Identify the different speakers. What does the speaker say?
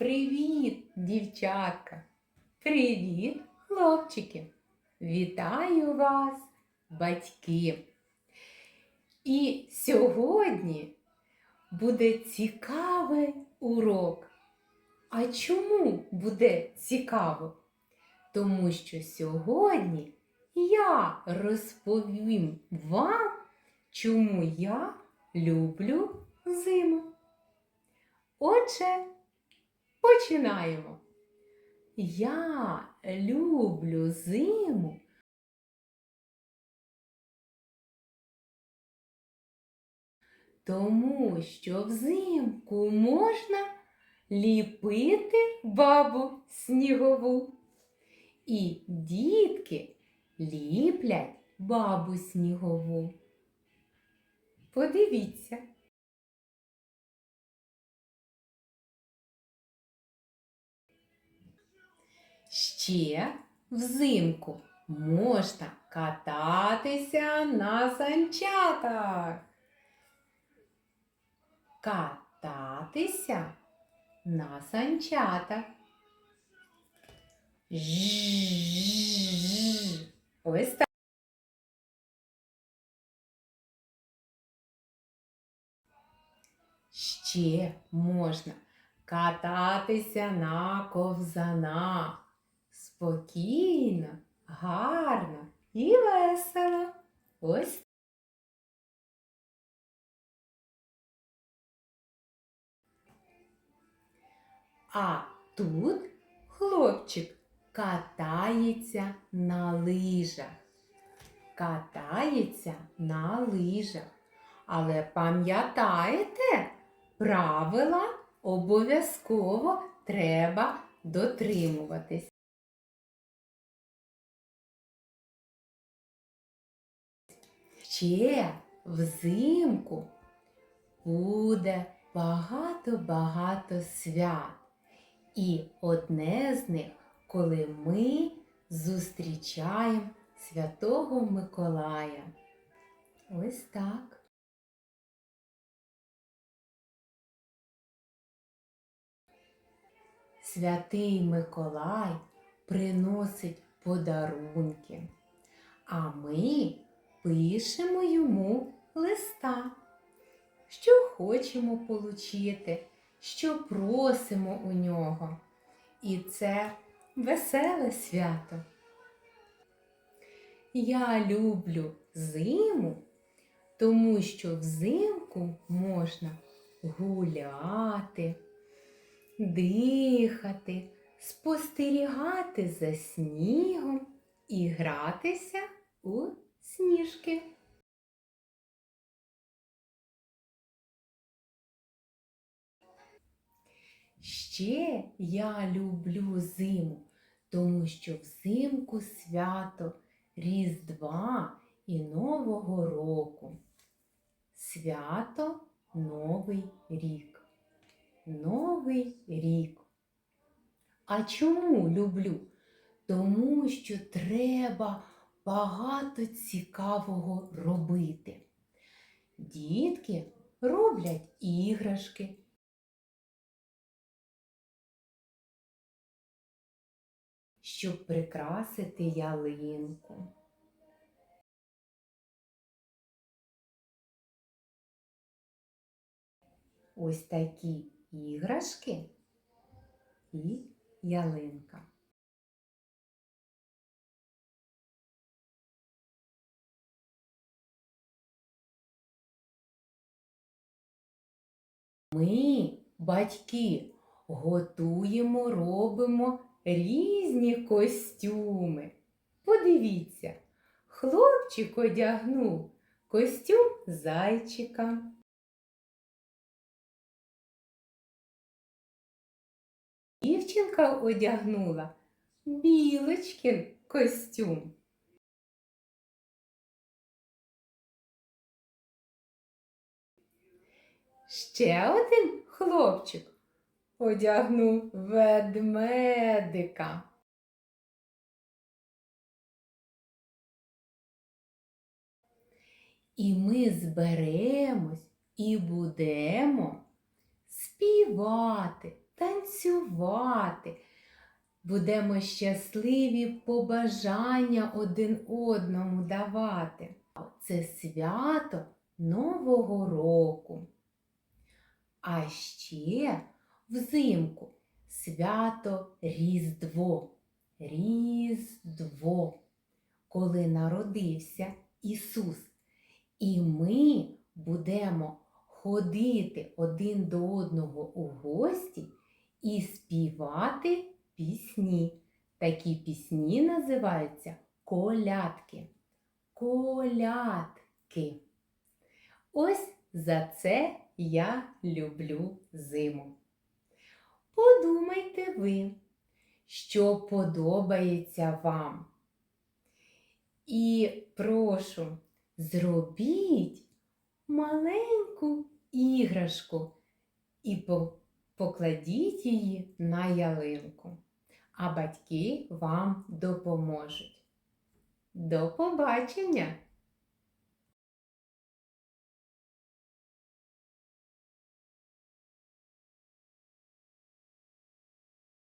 Speaker 1: Привіт, дівчатка! Привіт, хлопчики! Вітаю вас, батьки! І сьогодні буде цікавий урок. А чому буде цікаво? Тому що сьогодні я розповім вам, чому я люблю зиму. Отже, починаємо. Я люблю зиму. Тому що взимку можна ліпити бабу снігову. І дітки ліплять бабу снігову. Подивіться. Ще взимку можна кататися на санчатах. Кататися на санчатах. Жжж. Ось так. Ще можна кататися на ковзанах. Спокійно, гарно і весело. Ось. А тут хлопчик катається на лижах. Катається на лижах. Але пам'ятаєте, правила обов'язково треба дотримуватись. Ще взимку буде багато-багато свят. І одне з них, коли ми зустрічаємо Святого Миколая. Ось так. Святий Миколай приносить подарунки, а ми пишемо йому листа, що хочемо получити, що просимо у нього. І це веселе свято. Я люблю зиму, тому що взимку можна гуляти, дихати, спостерігати за снігом і гратися у сніжки. Ще я люблю зиму, тому що взимку свято Різдва і Нового року. Свято Новий рік. Новий рік. А чому люблю? Тому що треба багато цікавого робити. Дітки роблять іграшки. щоб прикрасити ялинку. Ось такі іграшки і ялинка. Ми, батьки, готуємо, робимо різні костюми. Подивіться, хлопчик одягнув костюм зайчика. Дівчинка одягнула білочкин костюм. Ще один хлопчик одягнув ведмедика. І ми зберемось і будемо співати, танцювати. Будемо щасливі побажання один одному давати. Це свято Нового року. А ще взимку свято Різдво. Різдво, коли народився Ісус. І ми будемо ходити один до одного у гості і співати пісні. Такі пісні називаються колядки. Колядки. Ось за це я люблю зиму. Подумайте ви, що подобається вам. І прошу, зробіть маленьку іграшку і покладіть її на ялинку, а батьки вам допоможуть. До побачення!